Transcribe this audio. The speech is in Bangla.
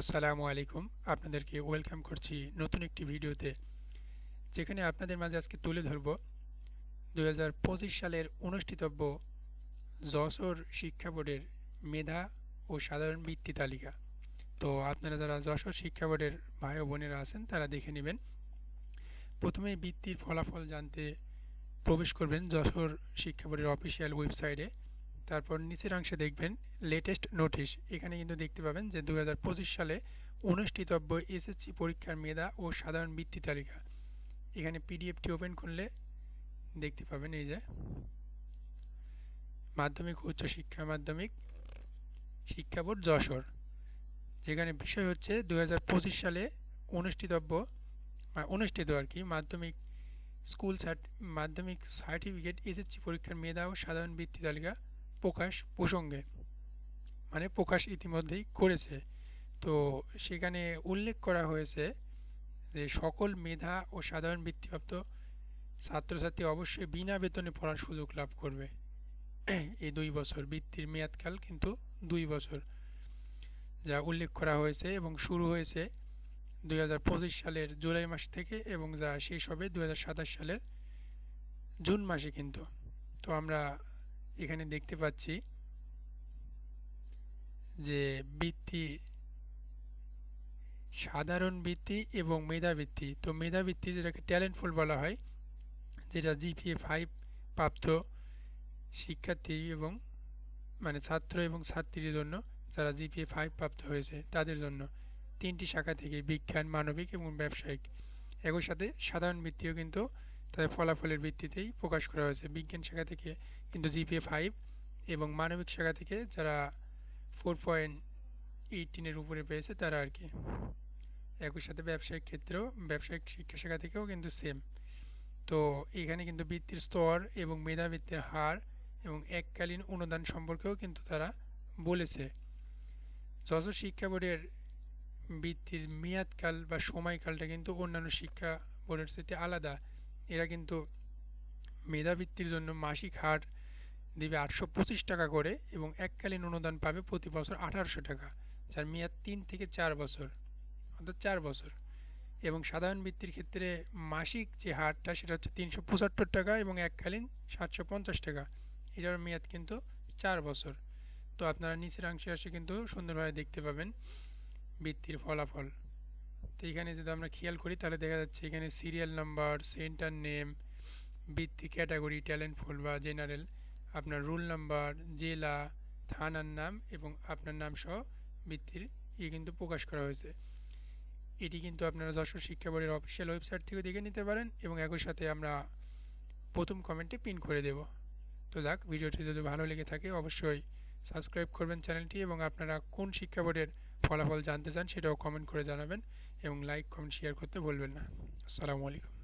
আসসালামু আলাইকুম। আপনাদেরকে ওয়েলকাম করছি নতুন একটি ভিডিওতে, যেখানে আপনাদের মাঝে আজকে তুলে ধরব দু হাজার পঁচিশ সালের অনুষ্ঠিতব্য যশোর শিক্ষা বোর্ডের মেধা ও সাধারণ বৃত্তি তালিকা। তো আপনারা যারা যশোর শিক্ষা বোর্ডের ভাই ও বোনেরা আছেন, তারা দেখে নেবেন। প্রথমে বৃত্তির ফলাফল জানতে প্রবেশ করবেন যশোর শিক্ষা বোর্ডের অফিসিয়াল ওয়েবসাইটে তারপর নিচের অংশে দেখবেন লেটেস্ট নোটিশ এখানে কিন্তু দেখতে পাবেন যে দু হাজার পঁচিশ সালে অনুষ্ঠিতব্য এসএসসি পরীক্ষার মেধা ও সাধারণ বৃত্তি তালিকা। এখানে পিডিএফটি ওপেন করলে দেখতে পাবেন এই যে মাধ্যমিক উচ্চ শিক্ষা মাধ্যমিক, শিক্ষা বোর্ড, যশোর। যেখানে বিষয় হচ্ছে দু হাজার পঁচিশ সালে অনুষ্ঠিতব্য অনুষ্ঠিত আর কি মাধ্যমিক স্কুল মাধ্যমিক সার্টিফিকেট এসএসসি পরীক্ষার মেধা ও সাধারণ বৃত্তি তালিকা প্রকাশ প্রসঙ্গে। মানে প্রকাশ ইতিমধ্যেই করেছে। তো সেখানে উল্লেখ করা হয়েছে যে সকল মেধা ও সাধারণ বৃত্তিপ্রাপ্ত ছাত্রছাত্রী অবশ্যই বিনা বেতনে পড়ার সুযোগ লাভ করবে। এই দুই বছর বৃত্তির মেয়াদকাল কিন্তু দুই বছর, যা উল্লেখ করা হয়েছে এবং শুরু হয়েছে দু হাজার পঁচিশ সালের জুলাই মাস থেকে এবং যা শেষ হবে দু হাজার সাতাশ সালের জুন মাসে কিন্তু। তো আমরা এখানে দেখতে পাচ্ছি যে বৃত্তি সাধারণ বৃত্তি এবং মেধাবৃত্তি। তো মেধাবৃত্তি যেটাকে ট্যালেন্টফুল বলা হয়, যেটা জিপিএ ফাইভ প্রাপ্ত শিক্ষার্থী এবং মানে ছাত্র এবং ছাত্রীর জন্য যারা জিপিএ ফাইভ প্রাপ্ত হয়েছে তাদের জন্য তিনটি শাখা থেকে বিজ্ঞান, মানবিক এবং ব্যবসায়িক। একই সাথে সাধারণ বৃত্তিও কিন্তু তাদের ফলাফলের ভিত্তিতেই প্রকাশ করা হয়েছে। বিজ্ঞান শাখা থেকে কিন্তু জিপিএ ফাইভ এবং মানবিক শাখা থেকে যারা ফোর পয়েন্ট এইটিনের উপরে পেয়েছে তারা আর কি। একই সাথে ব্যবসায়িক ক্ষেত্রেও ব্যবসায়িক শিক্ষা শাখা থেকেও কিন্তু সেম তো এখানে কিন্তু বৃত্তির স্তর এবং মেধাবৃত্তির হার এবং এককালীন অনুদান সম্পর্কেও কিন্তু তারা বলেছে। যশোর শিক্ষা বোর্ডের বৃত্তির মেয়াদকাল বা সময়কালটা কিন্তু অন্যান্য শিক্ষা বোর্ডের সাথে আলাদা। এরা কিন্তু মেধাবৃত্তির জন্য মাসিক হার দেবে আটশো পঁচিশ টাকা করে এবং এককালীন অনুদান পাবে প্রতি বছর আঠারোশো টাকা, যার মেয়াদ তিন থেকে চার বছর, অর্থাৎ চার বছর। এবং সাধারণ বৃত্তির ক্ষেত্রে মাসিক যে হারটা, সেটা হচ্ছে তিনশো পঁচাত্তর টাকা এবং এককালীন সাতশো পঞ্চাশ টাকা। এটার মেয়াদ কিন্তু চার বছর। তো আপনারা নিচের অংশে আসে কিন্তু সুন্দরভাবে দেখতে পাবেন বৃত্তির ফলাফল। তো এখানে যদি আমরা খেয়াল করি, তাহলে দেখা যাচ্ছে এখানে সিরিয়াল নাম্বার সেন্টার নেম বৃত্তি ক্যাটাগরি ট্যালেন্ট ফুল বা জেনারেল আপনার রুল নাম্বার জেলা, থানার নাম এবং আপনার নাম সহ বৃত্তির ইয়ে কিন্তু প্রকাশ করা হয়েছে। এটি কিন্তু আপনারা যশোর শিক্ষা বোর্ডের অফিসিয়াল ওয়েবসাইট থেকে দেখে নিতে পারেন এবং একই সাথে আমরা প্রথম কমেন্টে পিন করে দেব। তো যাক, ভিডিওটি যদি ভালো লেগে থাকে, অবশ্যই সাবস্ক্রাইব করবেন চ্যানেলটি এবং আপনারা কোন শিক্ষা বোর্ডের ফলাফল জানতে চান, সেটাও কমেন্ট করে জানাবেন এবং লাইক কমেন্ট শেয়ার করতে ভুলবেন না। আসসালামু আলাইকুম।